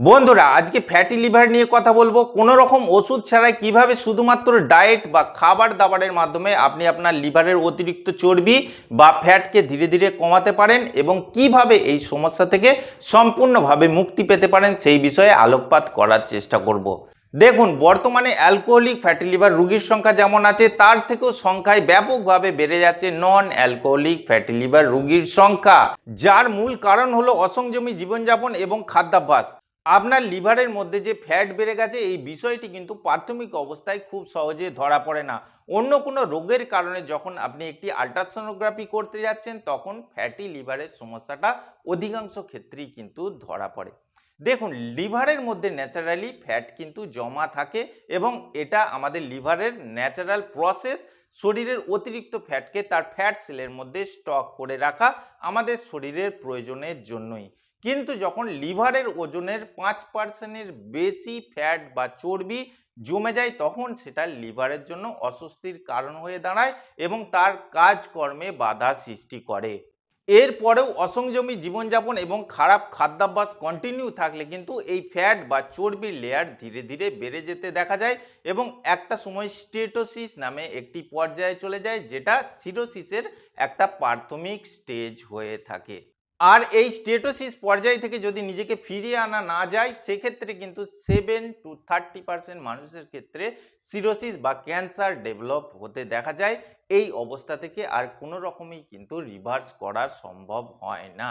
বন্ধুরা, আজকে fatty liver নিয়ে কথা বলব। কোনো রকম ওষুধ ছাড়াই কীভাবে শুধুমাত্র ডায়েট বা খাবার দাবারের মাধ্যমে আপনি আপনার লিভারের অতিরিক্ত চর্বি বা ফ্যাটকে ধীরে ধীরে কমাতে পারেন এবং কীভাবে এই সমস্যা থেকে সম্পূর্ণভাবে মুক্তি পেতে পারেন সেই বিষয়ে আলোকপাত করার চেষ্টা করব। দেখুন, বর্তমানে অ্যালকোহলিক ফ্যাটি লিভার রোগীর সংখ্যা যেমন আছে, তার থেকেও সংখ্যায় ব্যাপকভাবে বেড়ে যাচ্ছে নন অ্যালকোহলিক ফ্যাটি লিভার রোগীর সংখ্যা। যার মূল কারণ হলো অসংযমী জীবনযাপন এবং খাদ্যাভ্যাস। আপনার লিভারের মধ্যে যে ফ্যাট বেড়ে গেছে, এই বিষয়টি কিন্তু প্রাথমিক অবস্থায় খুব সহজে ধরা পড়ে না। অন্য কোনো রোগের কারণে যখন আপনি একটি আলট্রাসোনোগ্রাফি করতে যাচ্ছেন, তখন ফ্যাটি লিভারের সমস্যাটা অধিকাংশ ক্ষেত্রেই কিন্তু ধরা পড়ে। দেখুন, লিভারের মধ্যে ন্যাচারালি ফ্যাট কিন্তু জমা থাকে এবং এটা আমাদের লিভারের ন্যাচারাল প্রসেস শরীরের অতিরিক্ত ফ্যাটকে তার ফ্যাট সেলের মধ্যে স্টক করে রাখা আমাদের শরীরের প্রয়োজনের জন্যই। কিন্তু যখন লিভারের ওজনের পাঁচ পার্সেন্টের বেশি ফ্যাট বা চর্বি জমে যায়, তখন সেটা লিভারের জন্য অস্বস্তির কারণ হয়ে দাঁড়ায় এবং তার কাজকর্মে বাধা সৃষ্টি করে। এরপরেও অসংযমী জীবনযাপন এবং খারাপ খাদ্যাভ্যাস কন্টিনিউ থাকলে কিন্তু এই ফ্যাট বা চর্বির লেয়ার ধীরে ধীরে বেড়ে যেতে দেখা যায় এবং একটা সময় স্টেটোসিস নামে একটি পর্যায়ে চলে যায়, যেটা সিরোসিসের একটা প্রাথমিক স্টেজ হয়ে থাকে। আর এই স্টেটোসিস পর্যায় থেকে যদি নিজেকে ফিরিয়ে আনা না যায়, সেক্ষেত্রে কিন্তু সেভেন টু থার্টি পারসেন্ট মানুষের ক্ষেত্রে সিরোসিস বা ক্যান্সার ডেভেলপ হতে দেখা যায়। এই অবস্থা থেকে আর কোনো রকমই কিন্তু রিভার্স করা সম্ভব হয় না।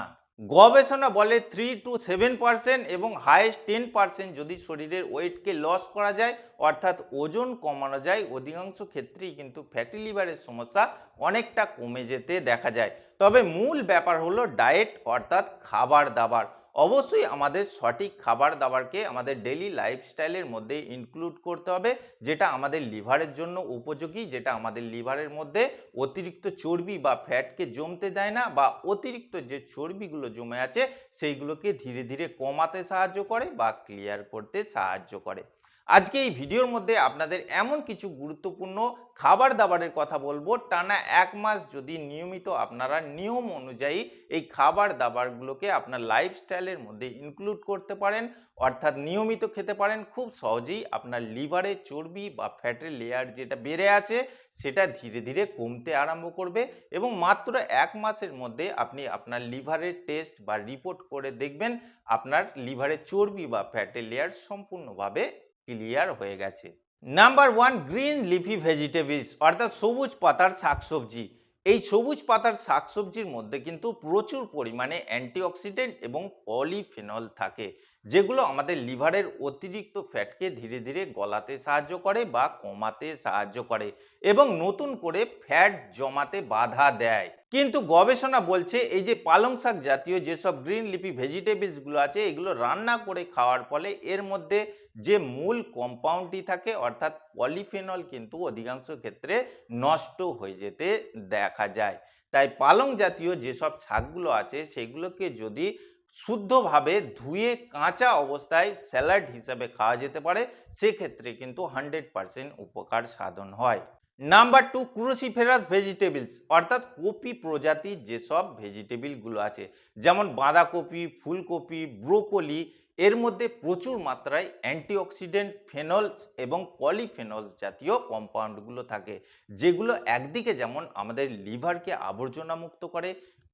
গবেষণা বলে থ্রি টু সেভেন পার্সেন্ট এবং হাইয়েস্ট টেন পার্সেন্ট যদি শরীরের ওয়েটকে লস করা যায়, অর্থাৎ ওজন কমানো যায়, অধিকাংশ ক্ষেত্রেই কিন্তু ফ্যাটি লিভারের সমস্যা অনেকটা কমে যেতে দেখা যায়। তবে মূল ব্যাপার হলো ডায়েট অর্থাৎ খাবার দাবার। অবশ্যই আমাদের সঠিক খাবার দাবারকে আমাদের ডেলি লাইফস্টাইলের মধ্যে ইনক্লুড করতে হবে, যেটা আমাদের লিভারের জন্য উপযোগী, যেটা আমাদের লিভারের মধ্যে অতিরিক্ত চর্বি বা ফ্যাটকে জমতে দেয় না বা অতিরিক্ত যে চর্বিগুলো জমে আছে, সেইগুলোকে ধীরে ধীরে কমাতে সাহায্য করে বা ক্লিয়ার করতে সাহায্য করে। আজকে এই ভিডিওর মধ্যে আপনাদের এমন কিছু গুরুত্বপূর্ণ খাবার দাবারের কথা বলব। টানা এক মাস যদি নিয়মিত আপনারা নিয়ম অনুযায়ী এই খাবার দাবারগুলোকে আপনার লাইফস্টাইলের মধ্যে ইনক্লুড করতে পারেন, অর্থাৎ নিয়মিত খেতে পারেন, খুব সহজেই আপনার লিভারে চর্বি বা ফ্যাটের লেয়ার যেটা বেড়ে আছে, সেটা ধীরে ধীরে কমতে আরম্ভ করবে এবং মাত্র এক মাসের মধ্যে আপনি আপনার লিভারের টেস্ট বা রিপোর্ট করে দেখবেন, আপনার লিভারের চর্বি বা ফ্যাটের লেয়ার সম্পূর্ণভাবে ক্লিয়ার হয়ে গেছে। Number one green leafy vegetables অর্থাৎ সবুজ পাতার শাকসবজি। এই সবুজ পাতার শাকসবজির মধ্যে কিন্তু প্রচুর পরিমাণে অ্যান্টিঅক্সিডেন্ট এবং পলিফেনল থাকে। যেগুলো আমাদের লিভারের অতিরিক্ত ফ্যাটকে ধীরে ধীরে গলাতে সাহায্য করে বা কমাতে সাহায্য করে এবং নতুন করে ফ্যাট জমাতে বাধা দেয়। কিন্তু গবেষণা বলছে এই যে পালং শাক জাতীয় যেসব গ্রিন লিপি ভেজিটেবলসগুলো আছে, এগুলো রান্না করে খাওয়ার ফলে এর মধ্যে যে মূল কম্পাউন্ডটি থাকে, অর্থাৎ পলিফেনল কিন্তু অধিকাংশ ক্ষেত্রে নষ্ট হয়ে যেতে দেখা যায়। তাই পালং জাতীয় যেসব শাকগুলো আছে, সেগুলোকে যদি শুদ্ধভাবে ধুয়ে কাঁচা অবস্থায় স্যালাড হিসাবে খাওয়া যেতে পারে, সেক্ষেত্রে কিন্তু হান্ড্রেড পারসেন্ট উপকার সাধন হয়। নাম্বার টু ক্রুসিফেরাস ভেজিটেবলস, অর্থাৎ কপি প্রজাতির যেসব ভেজিটেবলগুলো আছে, যেমন বাঁধাকপি, ফুলকপি, ব্রোকলি, এর মধ্যে প্রচুর মাত্রায় অ্যান্টিঅক্সিডেন্ট ফেনলস এবং পলিফেনলস জাতীয় কম্পাউন্ডগুলো থাকে, যেগুলো একদিকে যেমন আমাদের লিভারকে আবর্জনা মুক্ত করে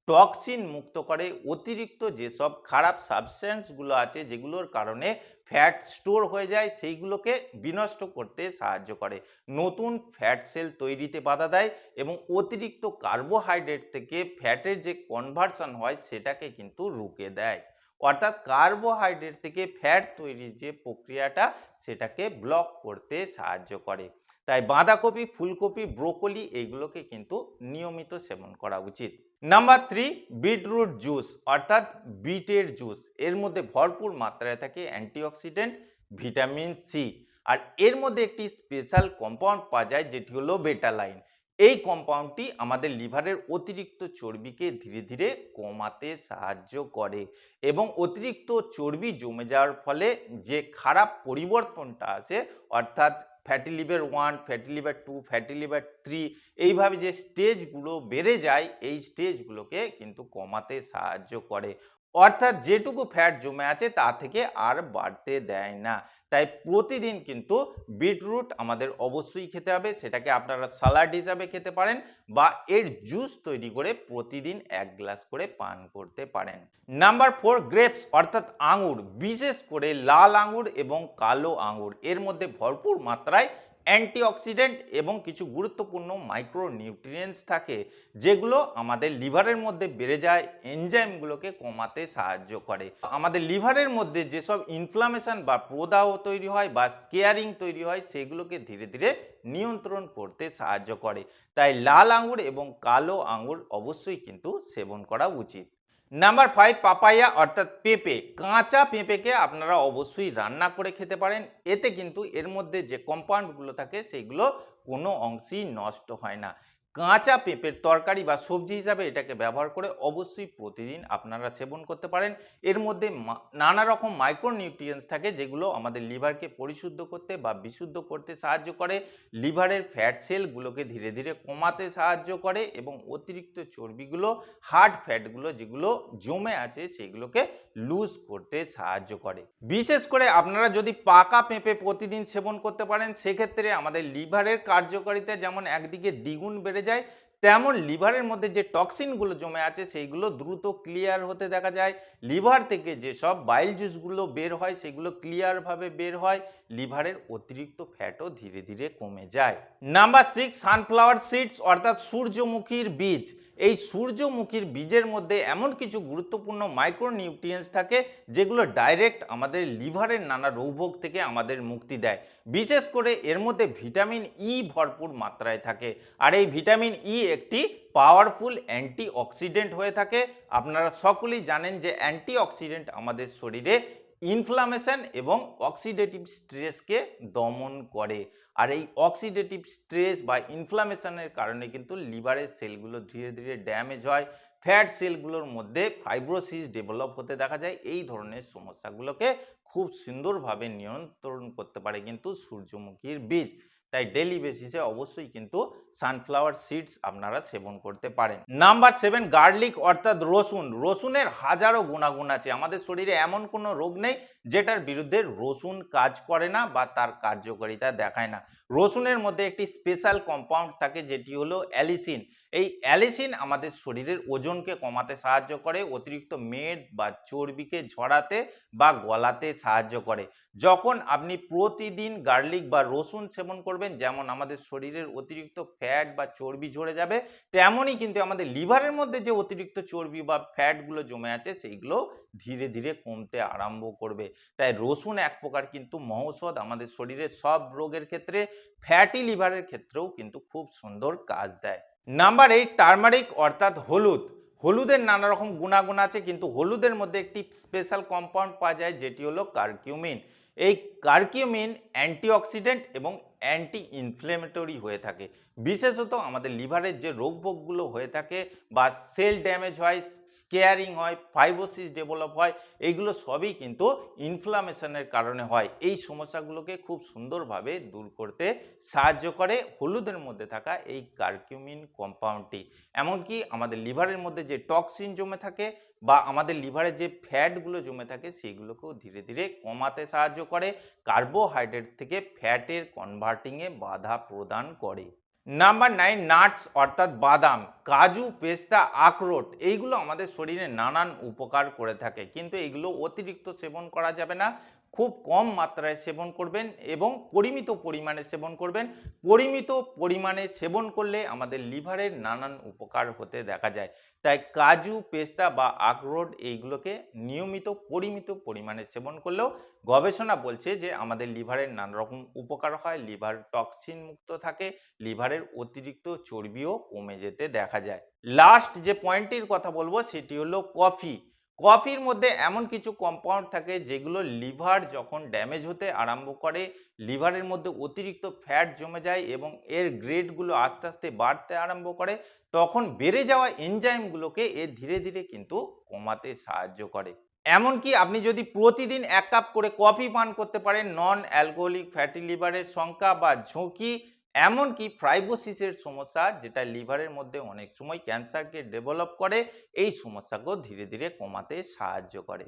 টক্সিন মুক্ত করে অতিরিক্ত যেসব খারাপ সাবস্ট্যান্সগুলো আছে যেগুলোর কারণে ফ্যাট স্টোর হয়ে যায়, সেইগুলোকে বিনষ্ট করতে সাহায্য করে। নতুন ফ্যাট সেল তৈরিতে বাধা দেয় এবং অতিরিক্ত কার্বোহাইড্রেট থেকে ফ্যাটের যে কনভার্সন হয়, সেটাকে কিন্তু রুকে দেয়। অর্থাৎ কার্বোহাইড্রেট থেকে ফ্যাট তৈরির যে প্রক্রিয়াটা, সেটাকে ব্লক করতে সাহায্য করে। তাই বাঁধাকপি, ফুলকপি, ব্রোকলি এইগুলোকে কিন্তু নিয়মিত সেবন করা উচিত। নাম্বার থ্রি, বিটরুট জুস, অর্থাৎ বিটের জুস। এর মধ্যে ভরপুর মাত্রায় থাকে অ্যান্টিঅক্সিডেন্ট, ভিটামিন সি। আর এর মধ্যে একটি স্পেশাল কম্পাউন্ড পাওয়া যায়, যেটি হলো বেটালাইন। এই কম্পাউন্ডটি আমাদের লিভারের অতিরিক্ত চর্বিকে ধীরে ধীরে কমাতে সাহায্য করে এবং অতিরিক্ত চর্বি জমে যাওয়ার ফলে যে খারাপ পরিবর্তনটা আসে, অর্থাৎ fatty liver one fatty liver two fatty liver three এইভাবে যে স্টেজগুলো বেড়ে যায়, এই স্টেজগুলোকে কিন্তু কমাতে সাহায্য করে। অর্থাৎ যেটুকু ফ্যাট জমে আছে তা থেকে আর বাড়তে দেয় না। তাই প্রতিদিন কিন্তু বিটরুট আমাদের অবশ্যই খেতে হবে, সেটাকে আপনারা সালাড হিসাবে খেতে পারেন বা এর জুস তৈরি করে প্রতিদিন এক গ্লাস করে পান করতে পারেন। নাম্বার ফোর গ্রেপস অর্থাৎ আঙুর, বিশেষ করে লাল আঙুর এবং কালো আঙুর। এর মধ্যে ভরপুর মাত্রায় অ্যান্টিঅক্সিডেন্ট এবং কিছু গুরুত্বপূর্ণ মাইক্রো নিউট্রিয়েন্টস থাকে, যেগুলো আমাদের লিভারের মধ্যে বেড়ে যায়, এনজাইমগুলোকে কমাতে সাহায্য করে। আমাদের লিভারের মধ্যে যেসব ইনফ্লামেশন বা প্রদাহ তৈরি হয় বা স্কেয়ারিং তৈরি হয়, সেগুলোকে ধীরে ধীরে নিয়ন্ত্রণ করতে সাহায্য করে। তাই লাল আঙুর এবং কালো আঙুর অবশ্যই কিন্তু সেবন করা উচিত। নাম্বার ফাইভ পাপাইয়া অর্থাৎ পেঁপে। কাঁচা পেঁপেকে আপনারা অবশ্যই রান্না করে খেতে পারেন। এতে কিন্তু এর মধ্যে যে কম্পাউন্ডগুলো থাকে, সেগুলো কোনো অংশেই নষ্ট হয় না। কাঁচা পেঁপের তরকারি বা সবজি হিসাবে এটাকে ব্যবহার করে অবশ্যই প্রতিদিন আপনারা সেবন করতে পারেন। এর মধ্যে নানা রকম মাইক্রোনিউট্রিয়েন্টস থাকে যেগুলো আমাদের লিভারকে পরিশুদ্ধ করতে বা বিশুদ্ধ করতে সাহায্য করে। লিভারের ফ্যাট সেলগুলোকে ধীরে ধীরে কমাতে সাহায্য করে এবং অতিরিক্ত চর্বিগুলো হার্ড ফ্যাটগুলো যেগুলো জমে আছে সেগুলোকে লুজ করতে সাহায্য করে। বিশেষ করে আপনারা যদি পাকা পেঁপে প্রতিদিন সেবন করতে পারেন, সেক্ষেত্রে আমাদের লিভারের কার্যকারিতা যেমন একদিকে দ্বিগুণ বেড়ে যায়। তেমন লিভারের মধ্যে যে টক্সিনগুলো জমে আছে, সেইগুলো দ্রুত ক্লিয়ার হতে দেখা যায়। লিভার থেকে যেসব বাইল জুসগুলো বের হয়, সেগুলো ক্লিয়ারভাবে বের হয়। লিভারের অতিরিক্ত ফ্যাটও ধীরে ধীরে কমে যায়। নাম্বার সিক্স সানফ্লাওয়ার সিডস অর্থাৎ সূর্যমুখীর বীজ। এই সূর্যমুখীর বীজের মধ্যে এমন কিছু গুরুত্বপূর্ণ মাইক্রোনিউট্রিয়েন্টস থাকে, যেগুলো ডাইরেক্ট আমাদের লিভারের নানা রোগভোগ থেকে আমাদের মুক্তি দেয়। বিশেষ করে এর মধ্যে ভিটামিন ই ভরপুর মাত্রায় থাকে। আর এই ভিটামিন ই একটি পাওয়ারফুল অ্যান্টিঅক্সিডেন্ট হয়ে থাকে। আপনারা সকলেই জানেন যে অ্যান্টিঅক্সিডেন্ট আমাদের শরীরে ইনফ্লামেশন এবং অক্সিডেটিভ স্ট্রেসকে দমন করে। আর এই অক্সিডেটিভ স্ট্রেস বা ইনফ্লামেশনের কারণে কিন্তু লিভারের সেলগুলো ধীরে ধীরে ড্যামেজ হয়। ফ্যাট সেলগুলোর মধ্যে ফাইব্রোসিস ডেভেলপ হতে দেখা যায়। এই ধরনের সমস্যাগুলোকে খুব সুন্দরভাবে নিয়ন্ত্রণ করতে পারে কিন্তু সূর্যমুখীর বীজ। তাই ডেলি বেসিসে অবশ্যই কিন্তু সানফ্লাওয়ার সিডস আপনারা সেবন করতে পারেন। নাম্বার সেভেন গার্লিক অর্থাৎ রসুন। রসুনের হাজারো গুণাগুণ আছে। আমাদের শরীরে এমন কোনো রোগ নেই যেটার বিরুদ্ধে রসুন কাজ করে না বা তার কার্যকারিতা দেখায় না। রসুনের মধ্যে একটি স্পেশাল কম্পাউন্ড থাকে যেটি হলো অ্যালিসিন। এই অ্যালিসিন আমাদের শরীরের ওজনকে কমাতে সাহায্য করে, অতিরিক্ত মেদ বা চর্বিকে ঝরাতে বা গলাতে সাহায্য করে। যখন আপনি প্রতিদিন গার্লিক বা রসুন সেবন করবেন, যেমন আমাদের শরীরের অতিরিক্ত ফ্যাট বা চর্বি ঝরে যাবে, তেমনই কিন্তু আমাদের লিভারের মধ্যে যে অতিরিক্ত চর্বি বা ফ্যাটগুলো জমে আছে, সেইগুলো ধীরে ধীরে কমতে আরম্ভ করবে। তাই রসুন এক প্রকার কিন্তু মহৌষধ। আমাদের শরীরের সব রোগের ক্ষেত্রে ফ্যাটি লিভারের ক্ষেত্রেও কিন্তু খুব সুন্দর কাজ দেয়। নাম্বার এইট টার্মারিক অর্থাৎ হলুদ। হলুদের নানা রকম গুণাগুণ আছে, কিন্তু হলুদের মধ্যে একটি স্পেশাল কম্পাউন্ড পাওয়া যায়, যেটি হলো কার্কিউমিন এই কার্কিউমিন অ্যান্টিঅক্সিডেন্ট এবং অ্যান্টি ইনফ্লেমেটরি হয়ে থাকে। বিশেষত আমাদের লিভারের যে রোগভোগগুলো হয়ে থাকে বা সেল ড্যামেজ হয়, স্কেয়ারিং হয়, ফাইব্রোসিস ডেভেলপ হয় এইগুলো সবই কিন্তু ইনফ্লামেশনের কারণে হয়। এই সমস্যাগুলোকে খুব সুন্দরভাবে দূর করতে সাহায্য করে হলুদের মধ্যে থাকা এই কার্কিউমিন কম্পাউন্ডটি। এমনকি আমাদের লিভারের মধ্যে যে টক্সিন জমে থাকে বা আমাদের লিভারে যে ফ্যাটগুলো জমে থাকে সেগুলোকেও ধীরে ধীরে কমাতে সাহায্য করে। কার্বোহাইড্রেট থেকে ফ্যাটের কনভার্টিংয়ে বাধা প্রদান করে। নাম্বার নাইন নাটস অর্থাৎ বাদাম, কাজু, পেস্তা, আখরোট, এইগুলো আমাদের শরীরে নানান উপকার করে থাকে। কিন্তু এগুলো অতিরিক্ত সেবন করা যাবে না। খুব কম মাত্রায় সেবন করবেন এবং পরিমিত পরিমাণে সেবন করবেন। পরিমিত পরিমাণে সেবন করলে আমাদের লিভারের নানান উপকার হতে দেখা যায়। তাই কাজু, পেস্তা বা আখরোট এইগুলোকে নিয়মিত পরিমিত পরিমাণে সেবন করলেও গবেষণা বলছে যে আমাদের লিভারের নানা রকম উপকার হয়। লিভার টক্সিন মুক্ত থাকে, লিভারের অতিরিক্ত চর্বিও কমে যেতে দেখা যায়। লাস্ট যে পয়েন্টটির কথা বলব সেটি হলো কফি। কফির মধ্যে এমন কিছু কম্পাউন্ড থাকে যেগুলো লিভার যখন ড্যামেজ হতে আরম্ভ করে, লিভারের মধ্যে অতিরিক্ত ফ্যাট জমে যায় এবং এর গ্রেডগুলো আস্তে আস্তে বাড়তে আরম্ভ করে, তখন বেড়ে যাওয়া এনজাইমগুলোকে এ ধীরে ধীরে কিন্তু কমাতে সাহায্য করে। এমনকি আপনি যদি প্রতিদিন এক কাপ করে কফি পান করতে পারেন নন অ্যালকোহলিক ফ্যাটি লিভারের সংখ্যা বা ঝুঁকি এমনকি ফ্রাইবোসিসের সমস্যা, যেটা লিভারের মধ্যে অনেক সময় ক্যান্সারকে ডেভেলপ করে, এই সমস্যাকেও ধীরে ধীরে কমাতে সাহায্য করে।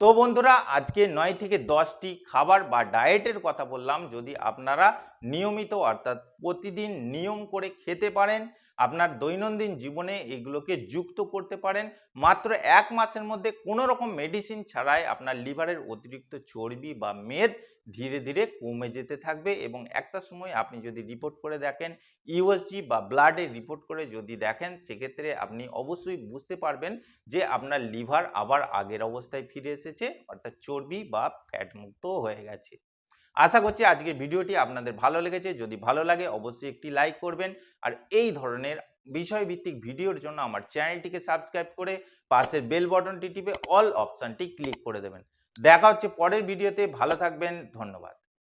তো বন্ধুরা, আজকে নয় থেকে দশটি খাবার বা ডায়েটের কথা বললাম। যদি আপনারা নিয়মিত, অর্থাৎ প্রতিদিন নিয়ম করে খেতে পারেন আপনার দৈনন্দিন জীবনে এগুলোকে যুক্ত করতে পারেন। মাত্র এক মাসের মধ্যে কোনো রকম মেডিসিন ছাড়াই আপনার লিভারের অতিরিক্ত চর্বি বা মেদ ধীরে ধীরে কমে যেতে থাকবে এবং একটা সময় আপনি যদি রিপোর্ট করে দেখেন ইউএসজি বা ব্লাডে রিপোর্ট করে যদি দেখেন, সেক্ষেত্রে আপনি অবশ্যই বুঝতে পারবেন যে আপনার লিভার আবার আগের অবস্থায় ফিরে এসেছে, অর্থাৎ চর্বি বা ফ্যাট মুক্ত হয়ে গেছে। আশা করছি আজকের ভিডিওটি আপনাদের ভালো লেগেছে। যদি ভালো লাগে অবশ্যই একটি লাইক করবেন। আর এই ধরনের বিষয়ভিত্তিক ভিডিওর জন্য আমার চ্যানেলটিকে সাবস্ক্রাইব করে পাশের বেল বটনটি টিপে অল অপশানটি ক্লিক করে দেবেন। দেখা হচ্ছে পরের ভিডিওতে। ভালো থাকবেন। ধন্যবাদ।